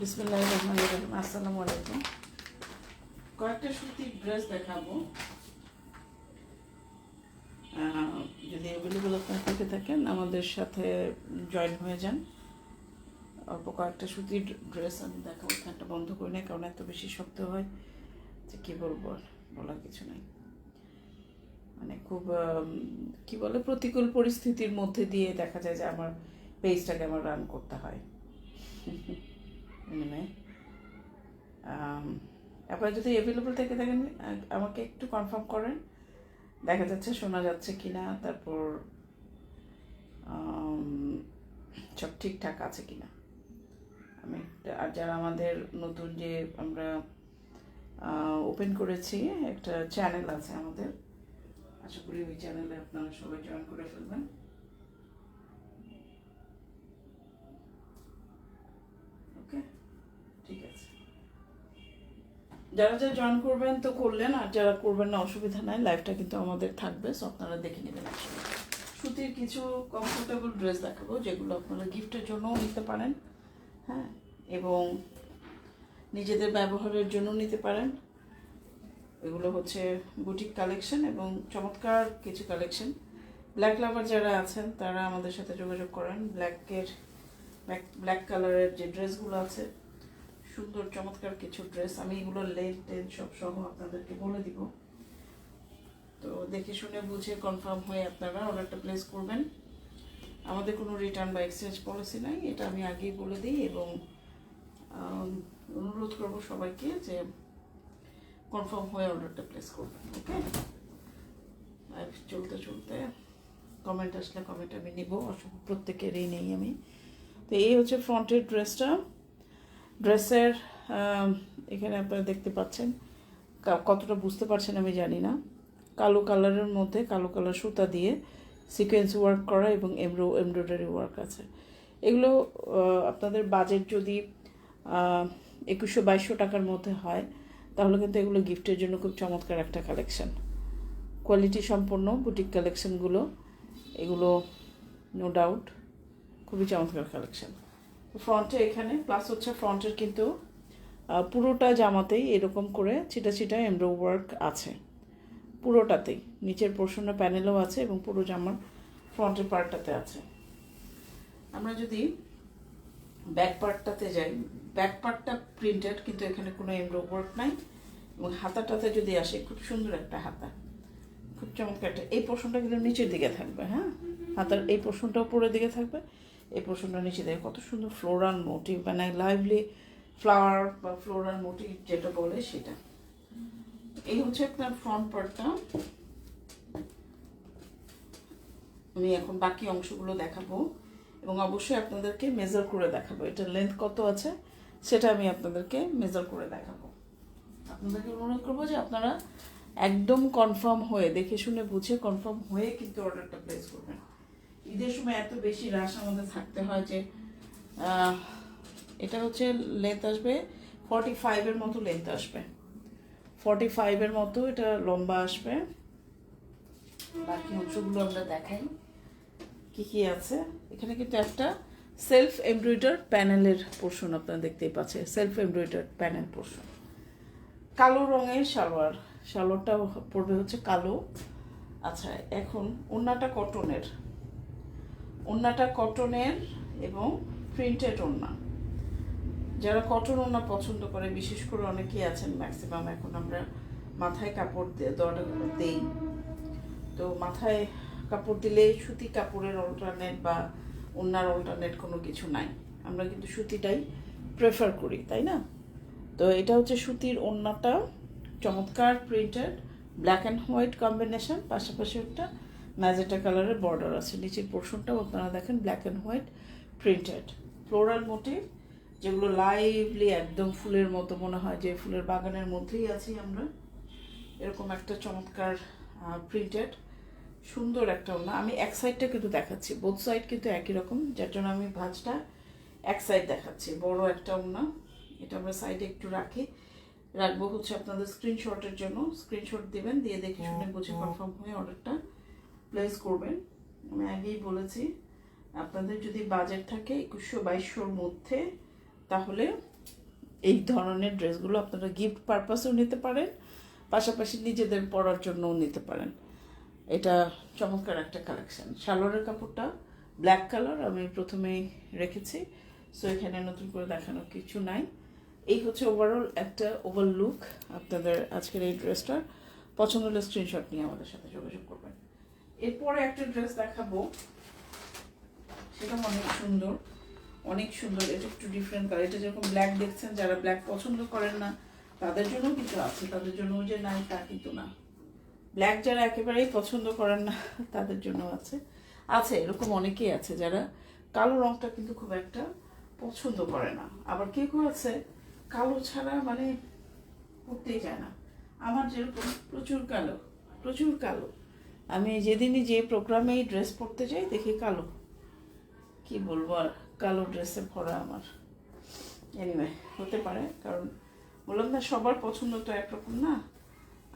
রহিম। আসসালামু আলাইকুম কয়েকটা সুতির ড্রেস দেখাবো। যদি অ্যাভেলেবল আপনার থেকে থাকেন, আমাদের সাথে জয়েন হয়ে যান। অল্প কয়েকটা সুতির ড্রেস আমি দেখাবো, ফ্যানটা বন্ধ করি না, কারণ এত বেশি শক্ত হয় যে কী বলব বলার কিছু নাই। মানে খুব কি বলে, প্রতিকূল পরিস্থিতির মধ্যে দিয়ে দেখা যায় যে আমার পেজটাকে আমার রান করতে হয়। মানে আপনারা যদি অ্যাভেলেবল থেকে থাকেন আমাকে একটু কনফার্ম করেন। দেখা যাচ্ছে, শোনা যাচ্ছে কি না তারপর সব ঠিকঠাক আছে কি না আমি আর যারা আমাদের নতুন যে আমরা ওপেন করেছি, একটা চ্যানেল আছে আমাদের, আশা করি ওই চ্যানেলে আপনারা সবাই জয়েন করে ফেলবেন ওকে ঠিক আছে যারা যারা জয়েন করবেন তো করলেন, আর যারা করবেন না, অসুবিধা নাই লাইভটা কিন্তু আমাদের থাকবে সো আপনারা দেখে নেবেন সুতির কিছু কমফোর্টেবল ড্রেস দেখাবো, যেগুলো আপনারা গিফটের জন্যও নিতে পারেন হ্যাঁ এবং নিজেদের ব্যবহারের জন্য নিতে পারেন। এগুলো হচ্ছে বুটিক কালেকশন এবং চমৎকার কিছু কালেকশন ব্ল্যাক লাভার যারা আছেন, তারা আমাদের সাথে যোগাযোগ করেন। ব্ল্যাকের ব্ল্যাক ব্ল্যাক কালারের যে ড্রেসগুলো আছে সুন্দর, চমৎকার কিছু ড্রেস আমি এগুলো লেন টেন সব সহ আপনাদেরকে বলে দিব। তো দেখে শুনে বুঝে কনফার্ম হয়ে আপনারা অর্ডারটা প্লেস করবেন। আমাদের কোনো রিটার্ন বা এক্সচেঞ্জ পলিসি নাই, এটা আমি আগেই বলে দিই এবং অনুরোধ করব সবাইকে যে কনফার্ম হয়ে অর্ডারটা প্লেস করবেন ওকে লাইভ চলতে চলতে কমেন্ট আসলে কমেন্ট আমি নিব প্রত্যেকেরই নেই আমি। তো এই হচ্ছে ফ্রন্টের ড্রেসটা ড্রেসের এখানে আপনারা দেখতে পাচ্ছেন। কতটা বুঝতে পারছেন আমি জানি না। কালো কালারের মধ্যে কালো কালার সুতা দিয়ে সিকোয়েন্স ওয়ার্ক করা এবং এমব্রো এমব্রয়ডারি ওয়ার্ক আছে। এগুলো আপনাদের বাজেট যদি একুশশো বাইশশো টাকার মধ্যে হয়, তাহলে কিন্তু এগুলো গিফটের জন্য খুব চমৎকার একটা কালেকশন কোয়ালিটি সম্পন্ন বুটিক কালেকশনগুলো এগুলো নো ডাউট খুবই চমৎকার কালেকশন ফ্রন্টে এখানে প্লাস হচ্ছে ফ্রন্টের কিন্তু পুরোটা জামাতেই এরকম করে ছিটা ছিটা এমব্রো ওয়ার্ক আছে। পুরোটাতেই, নিচের পোর্শনের প্যানেলও আছে এবং পুরো জামার ফ্রন্টের পার্টটাতে আছে। আমরা যদি ব্যাক পার্টটাতে যাই ব্যাক পার্টটা প্রিন্টেড কিন্তু এখানে কোনো এমব্রো ওয়ার্ক নাই এবং হাতাটাতে যদি আসে, খুব সুন্দর একটা হাতা। খুব চমৎকার একটা, এই পোর্শনটা কিন্তু নিচের দিকে থাকবে হ্যাঁ? হাতার এই পোর্শনটা উপরের দিকে থাকবে। এই পোর্শনটা নিচে দিকে কত সুন্দর ফ্লোরাল মোটিভ মানে লাইভলি ফ্লাওয়ার বা ফ্লোরাল মোটিভ যেটা বলে সেটা। এই হচ্ছে আপনার ফ্রন্ট পার্টটা আমি এখন বাকি অংশগুলো দেখাবো এবং অবশ্যই আপনাদেরকে মেজার করে দেখাবো। এটার লেন্থ কত আছে সেটা আমি আপনাদেরকে মেজার করে দেখাবো। আপনাদেরকে অনুরোধ করব যে আপনারা একদম কনফার্ম হয়ে, দেখে শুনে বুঝে কনফার্ম হয়ে কিন্তু অর্ডারটা প্লেস করবেন। ঈদের সময় এত বেশি রাশ আমাদের থাকতে হয় যে এটা হচ্ছে লেন্থ আসবে ফর্টি ফাইভের মতো লেন্থ আসবে। ফর্টি ফাইভের মতো এটা লম্বা আসবে। বাকি অংশগুলো আমরা দেখাই। কি কি আছে? এখানে কিন্তু একটা সেলফ এমব্রয়ডার প্যানেলের পোর্শন আপনারা দেখতেই পাচ্ছেন সেলফ এমব্রয়ডার প্যানেল পোর্শন কালো রঙের সালোয়ার সালোয়ারটা পড়বে হচ্ছে কালো। আচ্ছা এখন ওন্নাটা কটনের ওন্নাটা কটনের এবং প্রিন্টেড ওন্না যারা কটন ওনা পছন্দ করে, বিশেষ করে অনেকেই আছেন ম্যাক্সিমাম, এখন আমরা মাথায় কাপড় দেই। তো মাথায় কাপড় দিলে সুতি কাপড়ের অল্টারনেট বা ওনার অল্টারনেট কোনো কিছু নাই। আমরা কিন্তু সুতিটাই প্রেফার করি, তাই না? তো এটা হচ্ছে সুতির ওড়নাটা, চমৎকার printed black and white combination পাশাপাশি একটা ম্যাজেটা কালারের বর্ডার আছে। নিচের পোর্শনটাও আপনারা দেখেন black and white printed floral motif যেগুলো লাইভলি একদম ফুলের মতো মনে হয়, যে ফুলের বাগানের মধ্যেই আছি আমরা। এরকম একটা চমৎকার প্রিন্টেড সুন্দর একটা ওনা আমি এক সাইডটা কিন্তু দেখাচ্ছি বোথ সাইড কিন্তু একই রকম। যার জন্য আমি ভাঁজটা এক সাইড দেখাচ্ছি। বড় একটা ওনা এটা আমরা সাইডে একটু রাখি। রাখব হচ্ছে আপনাদের স্ক্রিনশটের জন্য। স্ক্রিনশট দিবেন, দিয়ে দেখে শুনে বুঝে কনফার্ম হয়ে অর্ডারটা প্লেস করবেন। আমি আগেই বলেছি, আপনাদের যদি বাজেট থাকে একুশশো বাইশশোর মধ্যে, তাহলে এই ধরনের ড্রেসগুলো আপনারা গিফট পারপাসেও নিতে পারেন, পাশাপাশি নিজেদের পরার জন্যও নিতে পারেন। এটা চমৎকার একটা কালেকশান সালোয়ারের কাপড়টা ব্ল্যাক কালার আমি প্রথমেই রেখেছি সো এখানে নতুন করে দেখানোর কিছু নাই। এই হচ্ছে ওভারঅল একটা ওভার লুক আপনাদের আজকের এই ড্রেসটা। পছন্দ হলে স্ক্রিনশট নিয়ে আমাদের সাথে যোগাযোগ করবেন। এরপরে একটা ড্রেস দেখাবো। সেটা অনেক সুন্দর অনেক সুন্দর, এটা একটু ডিফারেন্ট কালার এটা যেরকম ব্ল্যাক দেখছেন, যারা ব্ল্যাক পছন্দ করেন না, তাদের জন্য কিছু আছে, তাদের জন্য যে নাই তা কিন্তু না। ব্ল্যাক যারা একেবারেই পছন্দ করেন না, তাদের জন্য আছে। আছে, এরকম অনেকেই আছে যারা কালো রংটা কিন্তু খুব একটা পছন্দ করে না। আবার কেউ কেউ আছে, কালো ছাড়া মানে পড়তেই যায় না। আমার যেরকম প্রচুর কালো প্রচুর কালো। আমি যেদিনই যে প্রোগ্রামে এই ড্রেস পরতে যাই, দেখি কালো। কি বলব আর, কালো ড্রেসে ভরা আমার। এনিওয়ে হতে পারে, কারণ বললাম না, সবার পছন্দ তো একরকম না।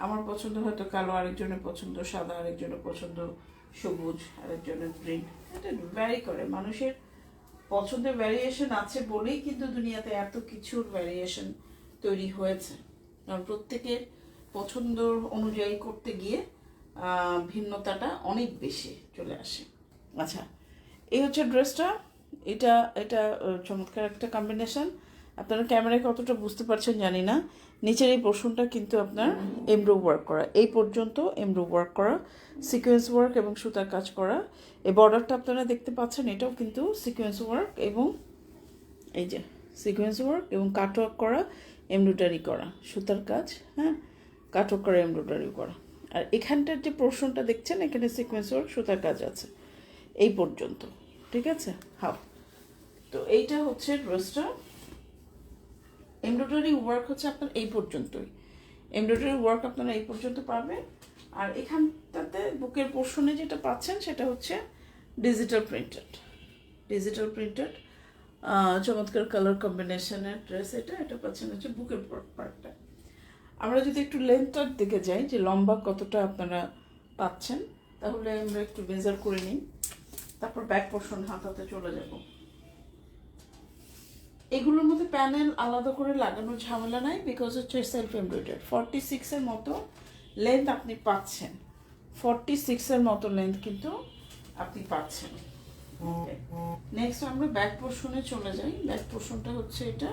আমার পছন্দ হয়তো কালো, আরেকজনের পছন্দ সাদা, আরেকজনের পছন্দ সবুজ, আরেকজনের গ্রিন এটা ভ্যারি করে। মানুষের পছন্দের ভ্যারিয়েশন আছে বলেই কিন্তু দুনিয়াতে এত কিছুর ভ্যারিয়েশন তৈরি হয়েছে। কারণ প্রত্যেকের পছন্দ অনুযায়ী করতে গিয়ে ভিন্নতাটা অনেক বেশি চলে আসে। আচ্ছা এই হচ্ছে ড্রেসটা। এটা এটা চমৎকার একটা কম্বিনেশন আপনারা ক্যামেরায় কতটা বুঝতে পারছেন জানি না। নিচের এই পোর্শনটা কিন্তু আপনার এমব্রো ওয়ার্ক করা। এই পর্যন্ত এমব্রো ওয়ার্ক করা সিকোয়েন্স ওয়ার্ক এবং সুতার কাজ করা। এই বর্ডারটা আপনারা দেখতে পাচ্ছেন, এটাও কিন্তু সিকোয়েন্স ওয়ার্ক এবং এই যে সিকোয়েন্স ওয়ার্ক এবং কাটওয়ার্ক করা এমব্রয়ডারি করা, সুতার কাজ হ্যাঁ? কাটওয়ার্ক করা এমব্রয়ডারি করা। আর এখানটার যে পোর্শনটা দেখছেন, এখানে সিকোয়েন্স ওয়ার্ক সুতার কাজ আছে। এই পর্যন্ত, ঠিক আছে? হাফ তো এইটা হচ্ছে ড্রেসটা এমব্রয়ডারি ওয়ার্ক হচ্ছে আপনার এই পর্যন্তই। এমব্রয়ডারি ওয়ার্ক আপনারা এই পর্যন্ত পাবেন। আর এখানটাতে বুকের পোর্শনে যেটা পাচ্ছেন, সেটা হচ্ছে ডিজিটাল প্রিন্টেড ডিজিটাল প্রিন্টেড চমৎকার কালার কম্বিনেশনের ড্রেস এটা এটা পাচ্ছেন হচ্ছে বুকের পার্টটা আমরা যদি একটু লেন্থটার দিকে যাই, যে লম্বা কতটা আপনারা পাচ্ছেন, তাহলে আমরা একটু মেজার করে নিই। তারপর ব্যাক পোর্শন হাতাতে চলে যাব। এগুলোর মধ্যে প্যানেল আলাদা করে লাগানোর ঝামেলা নাই বিকজ হচ্ছে সেলফ এমব্রয়ডারি ফর্টি সিক্সের মতো লেন্থ আপনি পাচ্ছেন। ফর্টি সিক্সের মতো লেন্থ কিন্তু আপনি পাচ্ছেন। নেক্সট আমরা ব্যাক পোর্শনে চলে যাই। ব্যাক পোর্শনটা হচ্ছে এটা।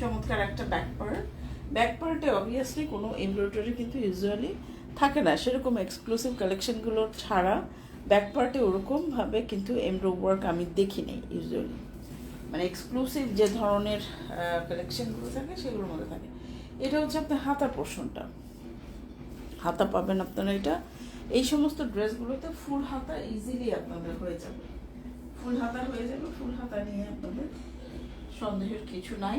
চমৎকার একটা ব্যাক পার্ট ব্যাক পার্টে অবভিয়াসলি কোনো এমব্রয়ডারি কিন্তু ইউজুয়ালি থাকে না। সেরকম এক্সক্লুসিভ কালেকশনগুলো ছাড়া ব্যাক পার্টে ওরকমভাবে কিন্তু এমব্রো ওয়ার্ক আমি দেখি নেই ইউজুয়ালি মানে এক্সক্লুসিভ যে ধরনের কালেকশনগুলো থাকে, সেগুলোর মধ্যে থাকে। এটা হচ্ছে আপনার হাতা পোর্শনটা হাতা পাবেন আপনারা এটা। এই সমস্ত ড্রেসগুলোতে ফুল হাতা ইজিলি আপনাদের হয়ে যাবে। ফুল হাতা হয়ে যাবে, ফুল হাতা নিয়ে আপনাদের সন্দেহের কিছু নাই।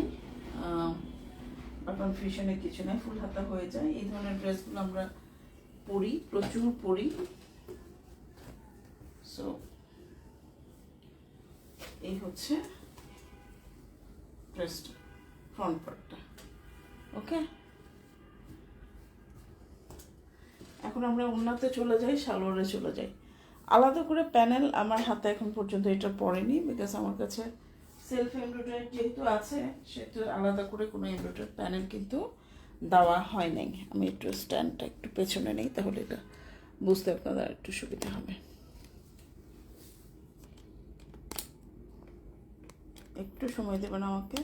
বা কনফিউশনের কিছু নাই ফুল হাতা হয়ে যায়। এই ধরনের ড্রেসগুলো আমরা পরি, প্রচুর পরি। সো এই হচ্ছে ড্রেসটা ফ্রন্ট পার্টটা ওকে এখন আমরা উন্নাতে চলে যাই, সালোয়ারে চলে যাই। আলাদা করে প্যানেল আমার হাতে এখন পর্যন্ত এটা পড়েনি বিকজ আমার কাছে সেলফ এমব্রয়ডারি যেহেতু আছে, সেহেতু আলাদা করে কোনো এমব্রয়ডারি প্যানেল কিন্তু দেওয়া হয় নাই। আমি একটু স্ট্যান্ডটা একটু পেছনে নেই, তাহলে এটা বুঝতে আপনাদের একটু সুবিধা হবে। একটু সময় দেবেন আমাকে।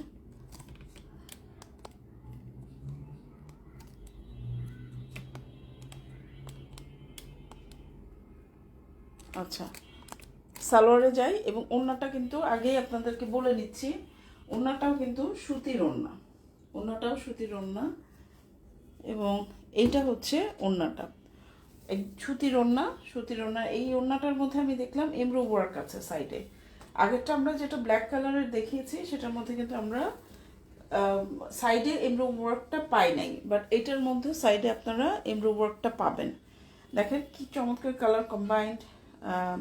আচ্ছা। সালোয়ারে যাই এবং ওড়নাটা কিন্তু আগেই আপনাদেরকে বলে নিচ্ছি, ওড়নাটাও কিন্তু সুতির ওড়না, ওড়নাটাও সুতির ওড়না এবং এইটা হচ্ছে ওড়নাটা। এই সুতির ওড়না সুতির ওড়না, এই ওড়নাটার মধ্যে আমি দেখলাম এমব্রো ওয়ার্ক আছে সাইডে। আগেরটা আমরা যেটা ব্ল্যাক কালারের দেখিয়েছি, সেটার মধ্যে কিন্তু আমরা সাইডে এমব্রো ওয়ার্কটা পাই নাই, বাট এটার মধ্যে সাইডে আপনারা এমব্রো ওয়ার্কটা পাবেন। দেখেন কি চমৎকার কালার কম্বাইন্ড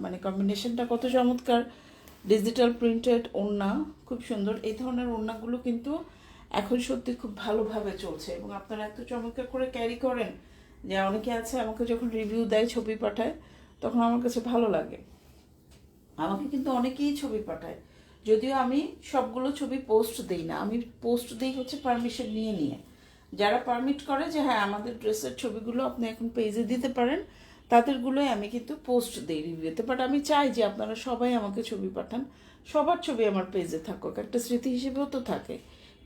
মানে কম্বিনেশনটা কত চমৎকার। ডিজিটাল প্রিন্টেড ওড়না, খুব সুন্দর। এই ধরনের ওড়নাগুলো কিন্তু এখন সত্যি খুব ভালোভাবে চলছে এবং আপনারা এত চমৎকার করে ক্যারি করেন যে অনেকে আছে আমাকে যখন রিভিউ দেয় ছবি পাঠায়, তখন আমার কাছে ভালো লাগে। আমাকে কিন্তু অনেকেই ছবি পাঠায়। যদিও আমি সবগুলো ছবি পোস্ট দিই না, আমি পোস্ট দিই হচ্ছে পারমিশন নিয়ে নিয়ে। যারা পারমিট করে যে হ্যাঁ আমাদের ড্রেসের ছবিগুলো আপনি এখন পেজে দিতে পারেন তাদেরগুলোই আমি কিন্তু পোস্ট দিই রিভিউতে বাট আমি চাই যে আপনারা সবাই আমাকে ছবি পাঠান। সবার ছবি আমার পেজে থাকুক। একটা স্মৃতি হিসেবেও তো থাকে।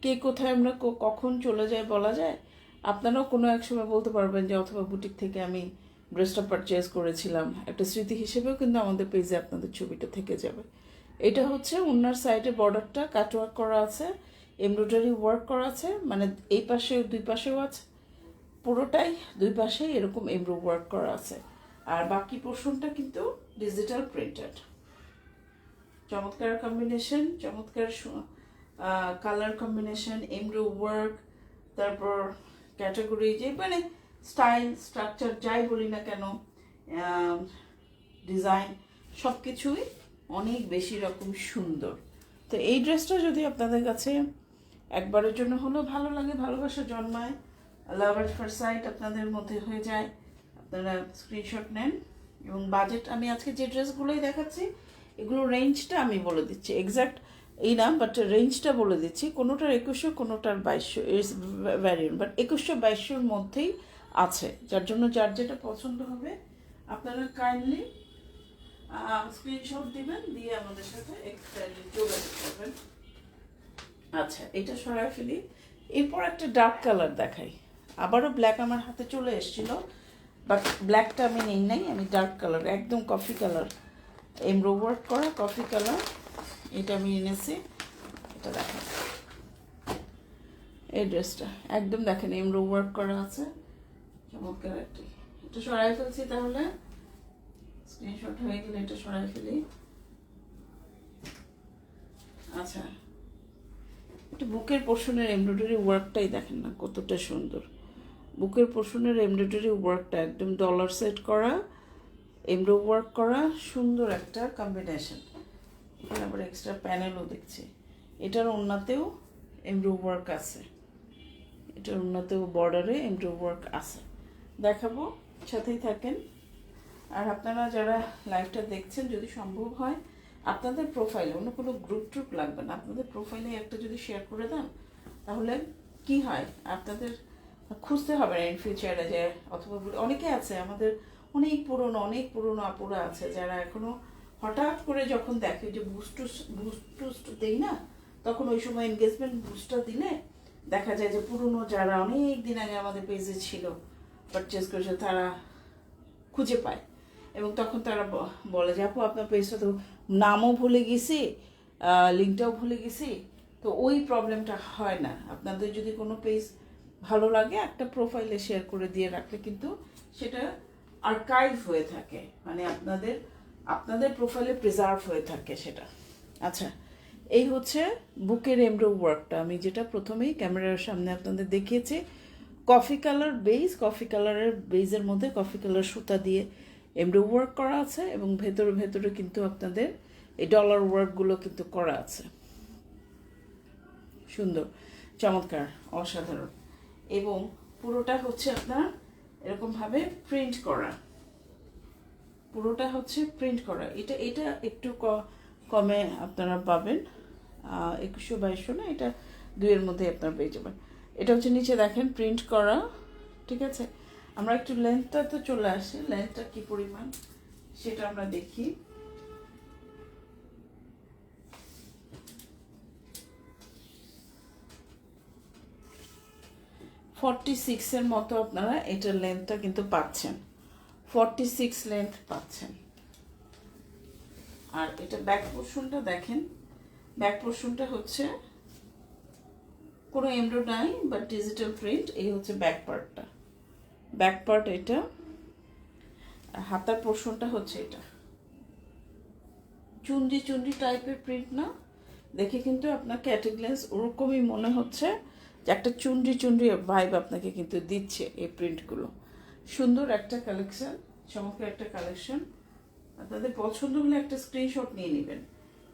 কে কোথায় আমরা কখন চলে যায় বলা যায়? আপনারাও কোনো এক সময় বলতে পারবেন যে, অথবা বুটিক থেকে আমি ড্রেসটা পারচেজ করেছিলাম। একটা স্মৃতি হিসেবেও কিন্তু আমাদের পেজে আপনাদের ছবিটা থেকে যাবে। এটা হচ্ছে উন্নার সাইডে বর্ডারটা কাটওয়ার্ক করা আছে এমব্রয়ডারি ওয়ার্ক করা আছে মানে এই পাশে দুই পাশেও আছে। পুরোটাই দুই পাশেই এরকম এমব্রো ওয়ার্ক করা আছে। আর বাকি পোর্শনটা কিন্তু ডিজিটাল প্রিন্টেড চমৎকার কম্বিনেশন চমৎকার কালার কম্বিনেশন এমব্রো ওয়ার্ক তারপর ক্যাটাগরি যে মানে স্টাইল স্ট্রাকচার যাই বলি না কেন ডিজাইন সব কিছুই অনেক বেশি রকম সুন্দর। তো এই ড্রেসটা যদি আপনাদের কাছে একবারের জন্য হলেও ভালো লাগে, ভালোবাসা জন্মায় লাভ এট ফার্স্ট সাইট আপনাদের মধ্যে হয়ে যায় আপনারা স্ক্রিনশট নেন এবং বাজেট আমি আজকে যে ড্রেসগুলোই দেখাচ্ছি এগুলো রেঞ্জটা আমি বলে দিচ্ছি। এক্স্যাক্ট এই না বাট রেঞ্জটা বলে দিচ্ছি। কোনোটার একুশশো, কোনোটার বাইশশো ভ্যারিয়েন্ট বাট একুশশো, বাইশশোর মধ্যেই আছে। যার জন্য যার যেটা পছন্দ হবে, আপনারা কাইন্ডলি স্ক্রিনশট দিবেন, দিয়ে আমাদের সাথে যোগাযোগ আচ্ছা এটা সরাই ফেলি এরপর একটা ডার্ক কালার দেখাই। আবারও ব্ল্যাক আমার হাতে চলে এসেছিল। বাট ব্ল্যাকটা আমি নেই নাই, আমি ডার্ক কালার একদম কফি কালার এমব্রো ওয়ার্ক করা কফি কালার এটা আমি এনেছি। এটা দেখেন। এই ড্রেসটা একদম দেখেন এমব্রো ওয়ার্ক করা আছে। চমৎকার একটি এটা সরাই ফেলছি তাহলে। স্ক্রিনশট হয়ে গেলে এটা সরাই ফেলি। আচ্ছা। একটু বুকের পোর্শনের এমব্রয়ডারি ওয়ার্কটাই দেখেন না কতটা সুন্দর। বুকের পোর্শনের এমব্রয়ডারি ওয়ার্কটা একদম ডলার সেট করা এমব্রো ওয়ার্ক করা, সুন্দর একটা কম্বিনেশন এখানে আবার এক্সট্রা প্যানেলও দেখছি। এটার অন্যতেও এমব্রো ওয়ার্ক আছে। এটার অন্যতেও বর্ডারে এমব্রো ওয়ার্ক আছে। দেখাবো, সাথেই থাকেন। আর আপনারা যারা লাইভটা দেখছেন, যদি সম্ভব হয়, আপনাদের প্রোফাইলে অন্য কোনো গ্রুপ ট্রুপ লাগবে না। আপনাদের প্রোফাইলে একটা যদি শেয়ার করে দেন, তাহলে কি হয়? আপনাদের খুঁজতে হবে না ইন ফিউচারে যে, অথবা অনেকে আছে, আমাদের অনেক পুরনো অনেক পুরনো আপুরা আছে যারা এখনও হঠাৎ করে যখন দেখে যে বুস্ট বুস্ট টুস্ট দেই না, তখন ওই সময় এনগেজমেন্ট বুস্টটা দিলে দেখা যায় যে পুরনো যারা অনেক দিন আগে আমাদের পেজে ছিল পারচেস করেছে, তারা খুঁজে পায়। এবং তখন তারা বলে যে, আপু, আপনার পেজটা তো নামও ভুলে গেছি লিঙ্কটাও ভুলে গেছি। তো ওই প্রবলেমটা হয় না। আপনাদের যদি কোনো পেজ ভালো লাগে, একটা প্রোফাইলে শেয়ার করে দিয়ে রাখলে কিন্তু সেটা আর্কাইভ হয়ে থাকে। মানে আপনাদের আপনাদের প্রোফাইলে প্রিজার্ভ হয়ে থাকে সেটা। আচ্ছা এই হচ্ছে বুকের এমব্রো ওয়ার্কটা আমি যেটা প্রথমেই ক্যামেরার সামনে আপনাদের দেখিয়েছি কফি কালার বেজ কফি কালারের বেজের মধ্যে কফি কালার সুতা দিয়ে এমব্রো ওয়ার্ক করা আছে এবং ভেতরে ভেতরে কিন্তু আপনাদের এই ডলার ওয়ার্কগুলো কিন্তু করা আছে। সুন্দর, চমৎকার, অসাধারণ। এবং পুরোটা হচ্ছে আপনার এরকমভাবে প্রিন্ট করা। পুরোটা হচ্ছে প্রিন্ট করা। এটা এটা একটু কমে আপনারা পাবেন। একুশশো বাইশশো না? এটা দুইয়ের মধ্যে আপনারা পেয়ে যাবেন। এটা হচ্ছে নিচে দেখেন প্রিন্ট করা, ঠিক আছে? আমরা একটু লেন্থটা তো চলে আসি। লেন্থটা কি পরিমাণ? সেটা আমরা দেখি। ফর্টি সিক্সের মতো আপনারা এটার লেন্থটা কিন্তু পাচ্ছেন। ফর্টি সিক্স লেন্থ পাচ্ছেন। আর এটা ব্যাক পোর্শনটা দেখেন। ব্যাক পোর্শনটা হচ্ছে কোনো এমব্রো নাই বা ডিজিটাল প্রিন্ট এই হচ্ছে ব্যাক পার্টটা ব্যাক পার্ট এটা, হাতার পোর্শনটা হচ্ছে এটা। চুন্ডি চুন্ডি টাইপের প্রিন্ট না। দেখে কিন্তু আপনার ক্যাটেগলেন্স ওরকমই মনে হচ্ছে। একটা চুন্ডি চুন্ডি ভাইব আপনাকে কিন্তু দিচ্ছে এই প্রিন্টগুলো সুন্দর একটা কালেকশান চমৎকার একটা কালেকশন আপনাদের পছন্দ হলে একটা স্ক্রিনশট নিয়ে নেবেন।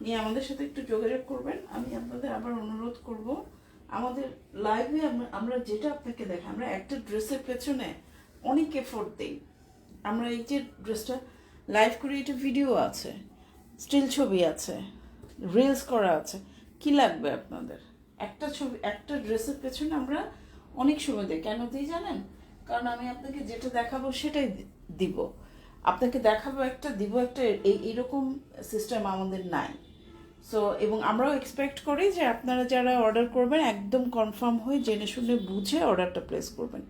নিয়ে আমাদের সাথে একটু যোগাযোগ করবেন। আমি আপনাদের আবার অনুরোধ করব, আমাদের লাইভে আমরা যেটা আপনাকে দেখাই, আমরা একটা ড্রেসের পেছনে অনেক এফোর্ট দিই। আমরা এই যে ড্রেসটা লাইভ করে, এটা ভিডিও আছে স্টিল ছবি আছে রিলস করা আছে। কি লাগবে আপনাদের? একটা ছবি, একটা ড্রেসের পেছনে আমরা অনেক সময় দিই। কেন দিই জানেন? কারণ আমি আপনাকে যেটা দেখাবো সেটাই দিব। আপনাকে দেখাবো একটা, দিব একটা, এই এরকম সিস্টেম আমাদের নাই। সো এবং আমরাও এক্সপেক্ট করি যে আপনারা যারা অর্ডার করবেন, একদম কনফার্ম হয়ে জেনে শুনে বুঝে অর্ডারটা প্লেস করবেন।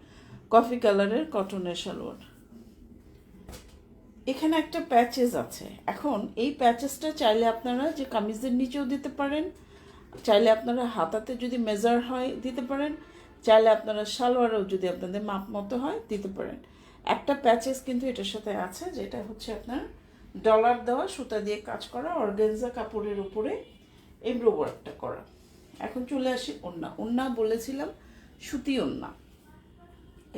কফি কালারের কটনের সালোয়ার। এখানে একটা প্যাচেস আছে। এখন এই প্যাচেসটা চাইলে আপনারা যে কামিজের নিচেও দিতে পারেন চাইলে আপনারা হাতাতে যদি মেজার হয় দিতে পারেন, চাইলে আপনারা সালোয়ারও যদি আপনাদের মাপ মতো হয় দিতে পারেন। একটা প্যাচেস কিন্তু এটার সাথে আছে, যেটা হচ্ছে আপনার ডলার দেওয়া, সুতা দিয়ে কাজ করা অর্গেনজা কাপড়ের উপরে এমব্রো ওয়ার্কটা করা। এখন চলে আসি ওন্না ওন্না বলেছিলাম সুতি ওন্না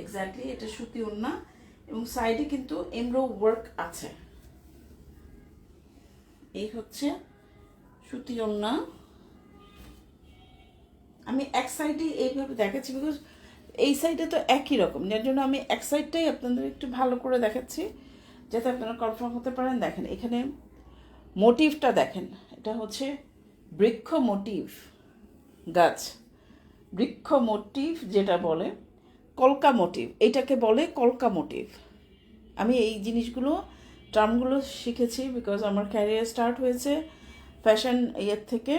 এক্স্যাক্টলি এটা সুতি ওন্না এবং সাইডে কিন্তু এমব্রো ওয়ার্ক আছে। এই হচ্ছে সুতি ওন্না আমি এক সাইডে এইভাবে দেখাচ্ছি বিকজ এই সাইডে তো একই রকম। যার জন্য আমি এক সাইডটাই আপনাদের একটু ভালো করে দেখাচ্ছি, যাতে আপনারা কনফার্ম হতে পারেন। দেখেন, এখানে মোটিভটা দেখেন। এটা হচ্ছে বৃক্ষ মোটিভ গাছ। বৃক্ষ মোটিভ যেটা বলে, কলকা মোটিভ এটাকে বলে কলকা মোটিভ আমি এই জিনিসগুলো টার্মগুলো শিখেছি বিকজ আমার ক্যারিয়ার স্টার্ট হয়েছে ফ্যাশন ইয়ের থেকে।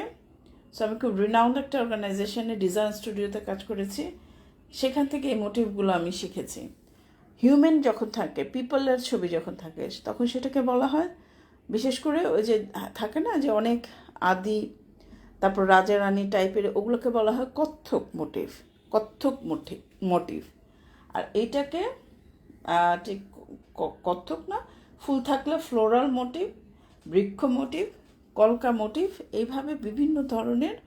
সো আমি খুব রিনাউন্ড একটা অর্গানাইজেশনে ডিজাইন স্টুডিওতে কাজ করেছি। সেখান থেকে এই মোটিভগুলো আমি শিখেছি। হিউম্যান যখন থাকে পিপলের ছবি যখন থাকে, তখন সেটাকে বলা হয়। বিশেষ করে ওই যে থাকে না যে অনেক আদি, তারপর রাজা রানী টাইপের, ওগুলোকে বলা হয় Kathak motif Kathak motif motif আর এইটাকে ঠিক কত্থক না, ফুল থাকলে ফ্লোরাল মোটিভ বৃক্ষ মোটিভ কলকা মোটিভ, এইভাবে বিভিন্ন ধরনের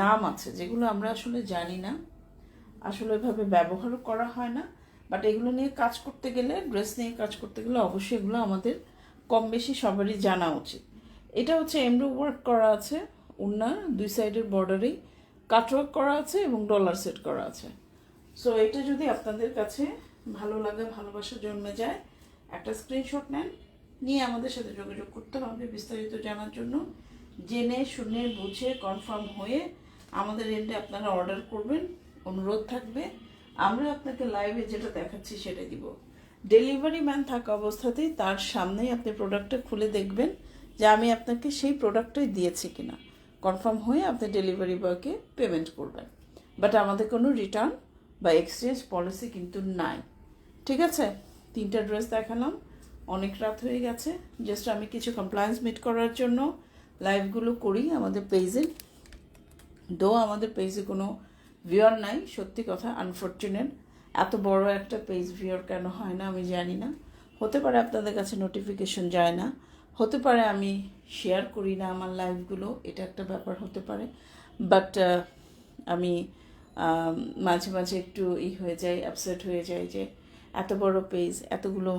নাম আছে, যেগুলো আমরা আসলে জানি না। আসলে এভাবে ব্যবহারও করা হয় না বাট এগুলো নিয়ে কাজ করতে গেলে ড্রেস নিয়ে কাজ করতে গেলে অবশ্যই এগুলো আমাদের কম বেশি সবারই জানা উচিত। এটা হচ্ছে এমব্রো ওয়ার্ক করা আছে, উন্না, দুই সাইডের বর্ডারেই। কাটওয়ার্ক করা আছে এবং ডলার সেট করা আছে। সো এটা যদি আপনাদের কাছে ভালো লাগে, ভালোবাসা জন্মে যায়, একটা স্ক্রিনশট নেন। নিয়ে আমাদের সাথে যোগাযোগ করতে হবে বিস্তারিত জানার জন্য। জেনে, শুনে, বুঝে কনফার্ম হয়ে আমাদের এন্ডে আপনারা অর্ডার করবেন, অনুরোধ থাকবে। আমরা আপনাকে লাইভে যেটা দেখাচ্ছি সেটা দিব। ডেলিভারি ম্যান থাকা অবস্থাতেই তার সামনেই আপনি প্রোডাক্টটা খুলে দেখবেন যে আমি আপনাকে সেই প্রোডাক্টটাই দিয়েছি কিনা। কনফার্ম হয়ে আপনি ডেলিভারি বয়কে পেমেন্ট করবেন। বাট আমাদের কোনো রিটার্ন বা এক্সচেঞ্জ পলিসি কিন্তু নাই। ঠিক আছে? তিনটা ড্রেস দেখালাম। অনেক রাত হয়ে গেছে। জাস্ট আমি কিছু কমপ্লায়েন্স মিট করার জন্য লাইভগুলো করি আমাদের পেজে দো আমাদের পেজে কোনো ভিওর নাই, সত্যি কথা আনফর্চুনেট এত বড় একটা পেজ ভিওর কেন হয় না আমি জানি না। হতে পারে আপনাদের কাছে নোটিফিকেশন যায় না। হতে পারে আমি শেয়ার করি না আমার লাইভগুলো এটা একটা ব্যাপার হতে পারে। বাট আমি মাঝে মাঝে একটু ই হয়ে যায় আপসেট হয়ে যায় যে এত বড় পেজ এতগুলো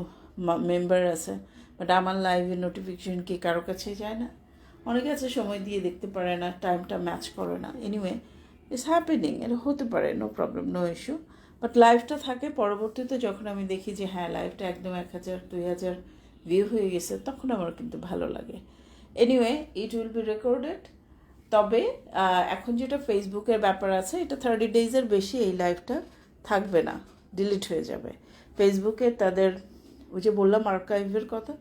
মেম্বার আছে বাট আমার লাইভের নোটিফিকেশন কি কারও কাছে যায় না? অনেকে আছে সময় দিয়ে দেখতে পারে না টাইমটা ম্যাচ করে না। এনিওয়ে ইটস হ্যাপেনিং এটা হতে পারে no problem no issue but লাইভটা থাকে, পরবর্তীতে যখন আমি দেখি যে হ্যাঁ লাইভটা একদম এক হাজার, দুই হাজার ভিউ হয়ে গেছে, তখন আমার কিন্তু ভালো লাগে। Anyway it will be recorded তবে এখন যেটা ফেসবুকের ব্যাপার আছে, এটা থার্টি ডেজের বেশি এই লাইভটা থাকবে না ডিলিট হয়ে যাবে। ফেসবুকে তাদের ওই যে বললাম আর্কাইভের কথা,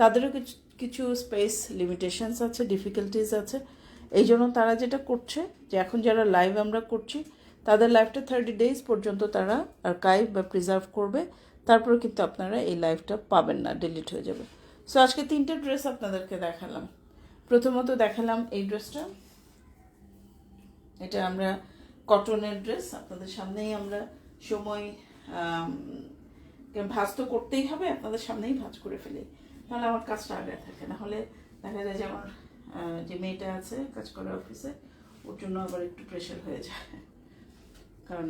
তাদেরও কিছু কিছু স্পেস লিমিটেশনস আছে ডিফিকাল্টিস আছে। এই জন্য তারা যেটা করছে, যে এখন যারা লাইভ আমরা করছি, তাদের লাইভটা থার্টি ডেজ পর্যন্ত তারা আর্কাইভ বা প্রিজার্ভ করবে। তারপরে কিন্তু আপনারা এই লাইভটা পাবেন না ডিলিট হয়ে যাবে। সো আজকে তিনটে ড্রেস আপনাদেরকে দেখালাম। প্রথমত দেখালাম এই ড্রেসটা এটা আমরা কটনের ড্রেস আপনাদের সামনেই আমরা সময় ভাজ তো করতেই হবে, আপনাদের সামনেই ভাজ করে ফেলি। তাহলে আমার কাজটা আগে থাকে। না হলে দেখা যায় যে আমার যে মেয়েটা আছে কাজ করে অফিসে, ওর জন্য আবার একটু প্রেশার হয়ে যায়। কারণ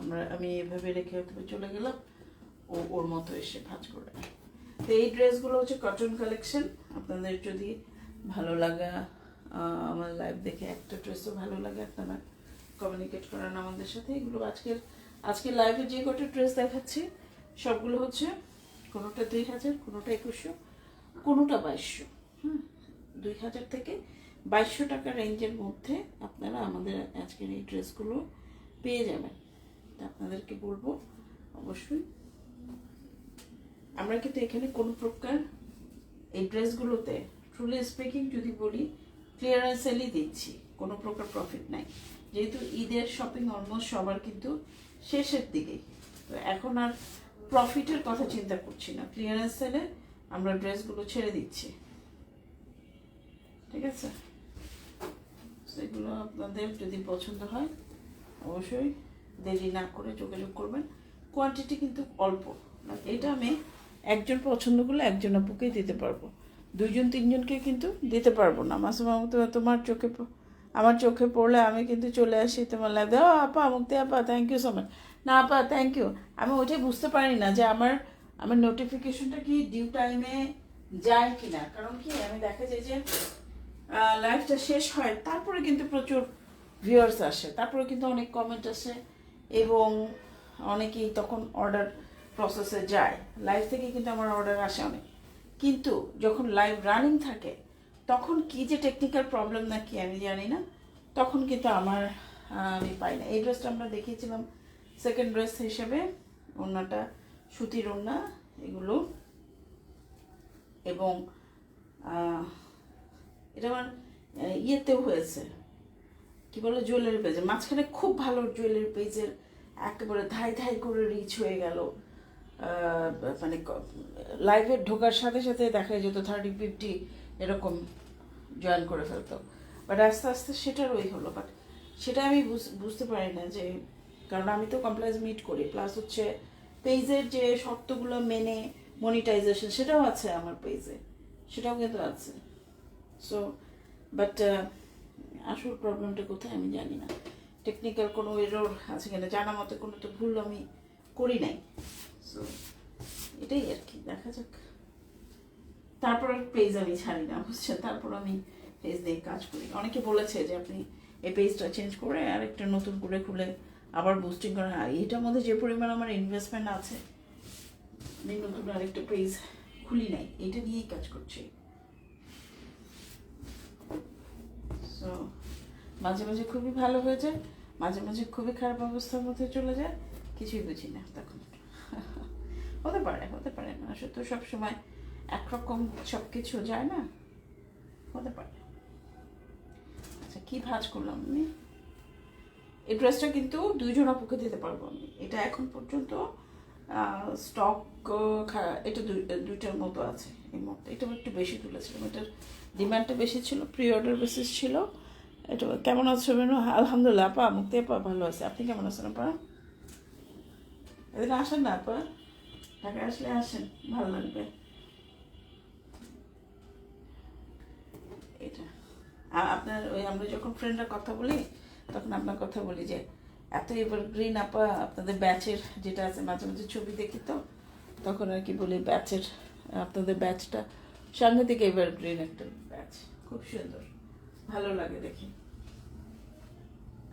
আমরা, আমি এভাবে রেখে হয়তো চলে গেলাম, ও, ওর মতো এসে ভাজ করে তো এই ড্রেসগুলো হচ্ছে কটন কালেকশন আপনাদের যদি ভালো লাগা আমার লাইভ দেখে একটা ড্রেসও ভালো লাগে, আপনারা কমিউনিকেট করেন আমাদের সাথে। এগুলো আজকের আজকের লাইভে যে কটা ড্রেস দেখাচ্ছি সবগুলো হচ্ছে, কোনোটা দুই হাজার, কোনোটা একুশশো, কোনোটা বাইশশো। হ্যাঁ দুই হাজার থেকে বাইশশো টাকা রেঞ্জের মধ্যে আপনারা আমাদের আজকের এই ড্রেসগুলো পেয়ে যাবেন। তা আপনাদেরকে বলব, অবশ্যই। আমরা কিন্তু এখানে কোনো প্রকার এই ড্রেসগুলোতে ট্রুলি স্পিকিং যদি বলি ক্লিয়ারেন্স সেলই দিচ্ছি, কোনো প্রকার প্রফিট নাই। যেহেতু ঈদের শপিং অলমোস্ট সবার কিন্তু শেষের দিকে। তো এখন আর প্রফিটের কথা চিন্তা করছি না। ক্লিয়ারেন্স সেলে আমরা ড্রেসগুলো ছেড়ে দিচ্ছি। ঠিক আছে? সেগুলো আপনাদের যদি পছন্দ হয়, অবশ্যই দেরি না করে যোগাযোগ করবেন। কোয়ান্টিটি কিন্তু অল্প। এটা আমি একজন পছন্দ করলে একজন আপুকেই দিতে পারব। দুইজন, তিনজনকে কিন্তু দিতে পারব না। মাসে মামু তো তোমার চোখে আমার চোখে পড়লে আমি কিন্তু চলে আসি তোমার ও আপা মুক্তি আপা থ্যাংক ইউ সো মাচ না আপা থ্যাংক ইউ আমি ওইটাই বুঝতে পারি না যে আমার আমার নোটিফিকেশনটা কি ডিউ টাইমে যায় কি না কারণ কি, আমি দেখা যায় যে লাইফটা শেষ হয়, তারপরে কিন্তু প্রচুর ভিউয়ার্স আসে। তারপরে কিন্তু অনেক কমেন্ট আসে এবং অনেকেই তখন অর্ডার প্রসেসে যায়। লাইভ থেকে কিন্তু আমার অর্ডার আসে অনেক। কিন্তু যখন লাইভ রানিং থাকে, তখন কি যে টেকনিক্যাল প্রবলেম নাকি আমি জানি না। তখন কিন্তু আমার আমি পাই না। এই ড্রেসটা আমরা দেখিয়েছিলাম সেকেন্ড ড্রেস হিসেবে ওড়নাটা, সুতির ওড়না এগুলো। এবং এটা আমার ইয়েতেও হয়েছে। কি বলে জুয়েলারি পেজে মাঝখানে খুব ভালো জুয়েলারি পেজের একেবারে ধাই ধাই করে রিচ হয়ে গেল। মানে লাইভে ঢোকার সাথে সাথে দেখা যেত থার্টি ফিফটি এরকম জয়েন করে ফেলতো। বাট আস্তে আস্তে সেটার ওই হলো। বাট সেটা আমি বুঝ- বুঝতে পারি না যে কারণ আমি তো কমপ্লেক্স মিট করি প্লাস হচ্ছে পেজের যে শর্তগুলো মেনে মনিটাইজেশন সেটাও আছে আমার পেজে সেটাও কিন্তু আছে। সো বাট আসল প্রবলেমটা কোথায় আমি জানি না। টেকনিক্যাল কোনো এরর আছে কিনা, জানা মতে কোনো তো ভুল আমি করি নাই। সো এটাই আর কি, দেখা যাক। তারপর পেজ আমি ছাড়ি না, বুঝছেন? তারপর আমি পেজ দিয়ে কাজ করি। অনেকে বলেছে যে আপনি এই পেজটা চেঞ্জ করে আর একটা নতুন করে খুলে আবার বুস্টিং আর এটার মধ্যে যে পরিমাণ আমার ইনভেস্টমেন্ট আছে আমি নতুন আরেকটা পেজ খুলি নাই। এটা নিয়েই কাজ করছি। সো মাঝে মাঝে খুবই ভালো হয়ে যায়, মাঝে মাঝে খুবই খারাপ অবস্থার মধ্যে চলে যায়, কিছুই বুঝি না তখন। হতে পারে হতে পারে না। আসলে তো সবসময় একরকম সব কিছু যায় না? হতে পারে। আচ্ছা কি ভাজ করলাম আমি? এই ড্রেসটা কিন্তু দুইজন আপুকে দিতে পারব আমি। এটা এখন পর্যন্ত স্টক এটা দুই- দুইটার মতো আছে এই মুহূর্তে। এটা একটু বেশি তুলেছিলাম। এটার ডিমান্ডটা বেশি ছিল প্রি অর্ডার বেসিস ছিল। এটা কেমন আছে মেনু? আলহামদুলিল্লাহ, আপা মুক্তি আপা ভালো আছে। আপনি কেমন আছেন আপা? এদিকে আসেন না আপা। ঢাকায় আসলে আসেন, ভালো লাগবে। এটা। আপনার ওই, আমরা যখন ফ্রেন্ডরা কথা বলি তখন আপনার কথা বলি যে, এত এবার গ্রিন আপা, আপনাদের ব্যাচের যেটা আছে মাঝে মাঝে ছবি দেখি তো, তখন আর কি বলি ব্যাচের আপনাদের ব্যাচটা সাংঘাতিক এবার গ্রিন একটা ব্যাচ খুব সুন্দর, ভালো লাগে দেখি।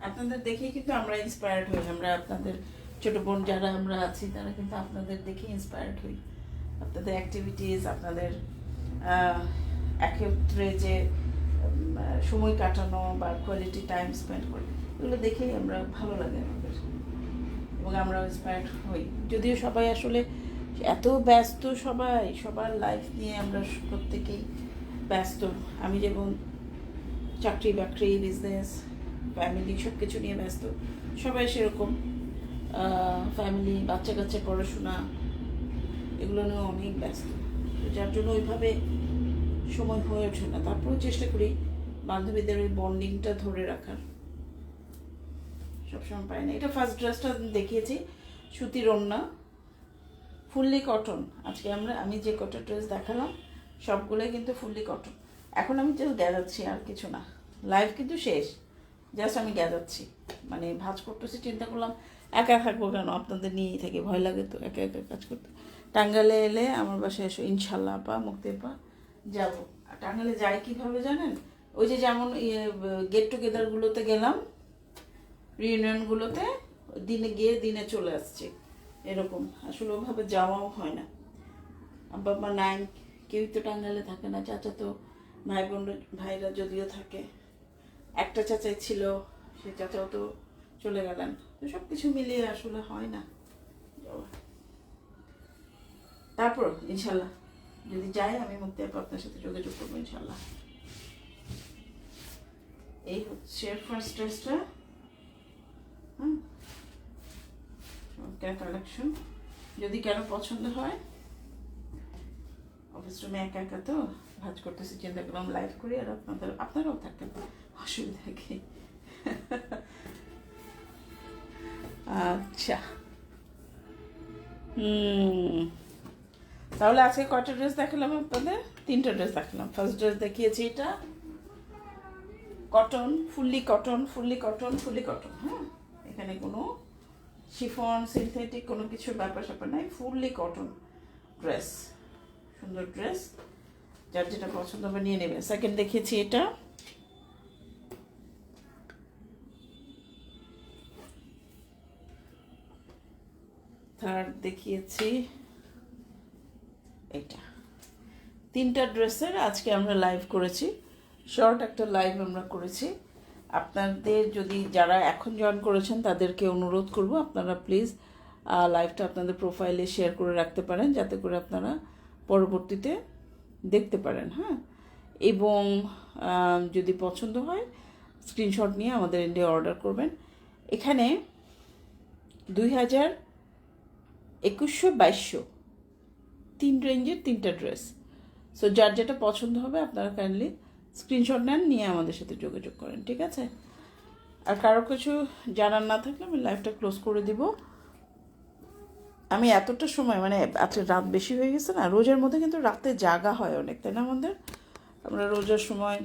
আপনাদের দেখেই কিন্তু আমরা ইন্সপায়ার্ড হই, আমরা আপনাদের ছোট বোন যারা আমরা আছি, তারা কিন্তু আপনাদের দেখে ইন্সপায়ার্ড হই। আপনাদের অ্যাক্টিভিটিস আপনাদের একত্রে যে সময় কাটানো বা কোয়ালিটি টাইম স্পেন্ড করি, এগুলো দেখেই আমরা ভালো লাগে আমাদের। এবং আমরা ইন্সপায়ার্ড হই। যদিও সবাই আসলে এত ব্যস্ত সবাই, সবার লাইফ নিয়ে আমরা প্রত্যেকেই ব্যস্ত। আমি যেমন চাকরি, বাকরি বিজনেস ফ্যামিলি সব কিছু নিয়ে ব্যস্ত। সবাই সেরকম। ফ্যামিলি বাচ্চা কাচ্চা পড়াশোনা, এগুলো নিয়ে অনেক ব্যস্ত। যার জন্য ওইভাবে সময় হয়ে ওঠে না। তারপরেও চেষ্টা করি বান্ধবীদের ওই বন্ডিংটা ধরে রাখার। সবসময় পাই না। এটা ফার্স্ট ড্রেসটা দেখিয়েছি সুতির ওড়না ফুললি কটন আজকে আমরা, আমি যে কটা ড্রেস দেখালাম, সবগুলোই কিন্তু ফুললি কটন এখন আমি জাস্ট গেজাচ্ছি আর কিছু না। লাইভ কিন্তু শেষ। জাস্ট আমি গেজাচ্ছি। মানে ভাজ করতেছি, চিন্তা করলাম, একা থাকব কেন? আপনাদের নিয়েই থাকি। ভয় লাগে তো, একা একা কাজ করতে। টাঙ্গালে এলে আমার বাসায় এসো। ইনশাল্লাহ পা মুক্তি পা যাব। টাঙ্গালে যাই কীভাবে জানেন? ওই যে যেমন ইয়ে গেট টুগেদারগুলোতে গেলাম রিউনিয়নগুলোতে দিনে গিয়ে দিনে চলে আসছে। এরকম। আসলে ওভাবে যাওয়াও হয় না। আব্বা মা নাই, কেউই তো টাঙ্গালে থাকে না, চাচা তো ভাই বোন, ভাইরা যদিও থাকে। একটা চাচাই ছিল সে চাচাও তো চলে গেলেন। তো সব কিছু মিলিয়ে আসলে হয় না তারপর, ইনশাল্লাহ। যদি যাই, আমি মুক্তি আপু আপনার সাথে যোগাযোগ করব ইনশাল্লাহ এই হচ্ছে ফার্স্ট ড্রেসটা হুম। কালেকশন যদি কারও পছন্দ হয় অফিস রুমে একা একা তো ভাজ করতেছি, চিন্তা করলাম লাইভ করি, আর আপনাদের আপনারাও থাকেন। অসুবিধা কি? আচ্ছা। হুম। তাহলে আজকে কয়টা ড্রেস দেখালাম আপনাদের? তিনটা ড্রেস দেখালাম। ফার্স্ট ড্রেস দেখিয়েছি এটা। Cotton fully cotton fully cotton fully cotton হ্যাঁ এখানে কোনো শিফন সিনথেটিক কোনো কিছুর ব্যাপার স্যাপার নাই ফুললি কটন ড্রেস সুন্দর ড্রেস যার যেটা পছন্দ হবে নিয়ে নেবে সেকেন্ড দেখিয়েছি এটা। থার্ড দেখিয়েছি এটা তিনটা ড্রেসের আজকে আমরা লাইভ করেছি। শর্ট একটা লাইভ আমরা করেছি। আপনাদের যদি যারা এখন জয়েন করেছেন, তাদেরকে অনুরোধ করব, আপনারা প্লিজ লাইভটা আপনাদের প্রোফাইলে শেয়ার করে রাখতে পারেন, যাতে করে আপনারা পরবর্তীতে দেখতে পারেন হ্যাঁ? এবং যদি পছন্দ হয় স্ক্রিনশট নিয়ে আমাদের ইন্ডিয়া অর্ডার করবেন। এখানে দুই হাজার একুশশো বাইশশো তিন রেঞ্জের তিনটা ড্রেস। সো যার যেটা পছন্দ হবে, আপনারা কাইন্ডলি স্ক্রিনশট নেন, নিয়ে আমাদের সাথে যোগাযোগ করেন, ঠিক আছে? আর কারও কিছু জানার না থাকলে আমি লাইভটা ক্লোজ করে দিব। আমি এতটা সময় মানে আজকে রাত বেশি হয়ে গেছে না, রোজার মধ্যে কিন্তু রাতে জাগা হয় অনেক, তাই না, আমাদের? আমরা রোজার সময়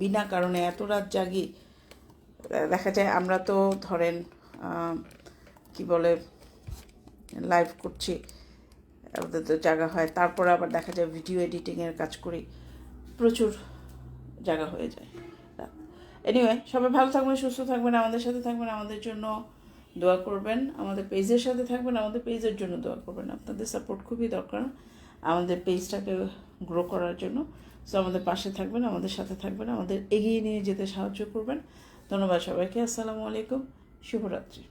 বিনা কারণে এত রাত জাগি, দেখা যায় আমরা তো ধরেন কি বলে লাইভ করছি। আমাদের তো জায়গা হয়। তারপরে আবার দেখা যায় ভিডিও এডিটিংয়ের কাজ করি। প্রচুর জায়গা হয়ে যায়। এনিওয়ে সবাই ভালো থাকবেন, সুস্থ থাকবেন, আমাদের সাথে থাকবেন, আমাদের জন্য দোয়া করবেন। আমাদের পেজের সাথে থাকবেন, আমাদের পেজের জন্য দোয়া করবেন। আপনাদের সাপোর্ট খুবই দরকার আমাদের পেজটাকে গ্রো করার জন্য। সো আমাদের পাশে থাকবেন, আমাদের সাথে থাকবেন, আমাদের এগিয়ে নিয়ে যেতে সাহায্য করবেন। ধন্যবাদ সবাইকে, আসসালামু আলাইকুম, শুভরাত্রি।